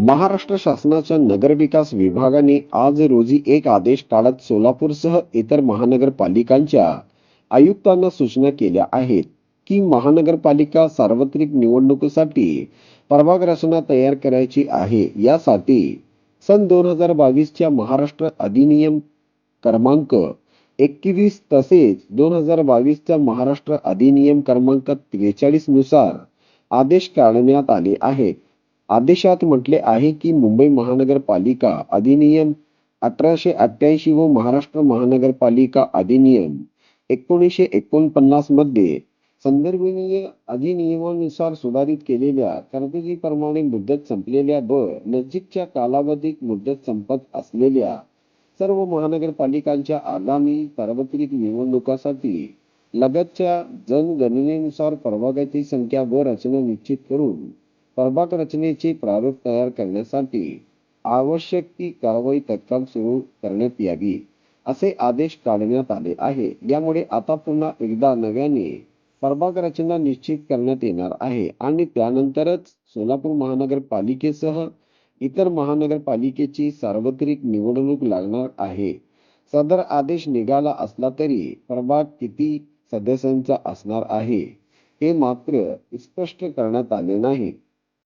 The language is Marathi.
महाराष्ट्र शासनाच्या नगरविकास विभागाने आज रोजी एक आदेश काढत सोलापूरसह इतर महानगरपालिकांच्या आयुक्तांना सूचना केल्या आहेत की महानगरपालिका सार्वत्रिक निवडणुकीसाठी प्रभाग रचना तयार करायची आहे. यासाठी सन दोन हजार बावीसच्या महाराष्ट्र अधिनियम क्रमांक एकवीस तसेच दोन हजार बावीसच्या महाराष्ट्र अधिनियम क्रमांक त्रेचाळीसनुसार आदेश काढण्यात आले आहेत. आदेशात म्हटले आहे की मुंबई महानगरपालिका अधिनियम अठराशे अठ्ठ्याऐंशी व महाराष्ट्र महानगरपालिका अधिनियम एकोणीसशे एकोणपन्नासमध्ये संदर्भनीय अधिनियमानुसार सुधारित केलेल्या तरतुदीप्रमाणे मुदत संपलेल्या व नजीकच्या कालावधीत मुदत संपत असलेल्या सर्व महानगरपालिकांच्या आगामी सार्वत्रिक निवडणुकासाठी लगतच्या जनगणनेनुसार प्रभागाची संख्या व रचना निश्चित करून सहभाग रचनेचे प्रारूप तयार करण्यासाठी आवश्यक ती कारवाई तत्काळ सुरू करण्यात यावी असे आदेश काढण्यात आले आहे. यामुळे आता पुन्हा एकदा नव्याने प्रभाग रचना निश्चित करण्यात येणार आहे. आणि त्यानंतरच सोलापूर महानगरपालिकेसह इतर महानगरपालिकेची सार्वत्रिक निवडणूक लागणार आहे. सदर आदेश निघाला असला तरी प्रभाग किती सदस्यांचा असणार आहे हे मात्र स्पष्ट करण्यात आले नाही.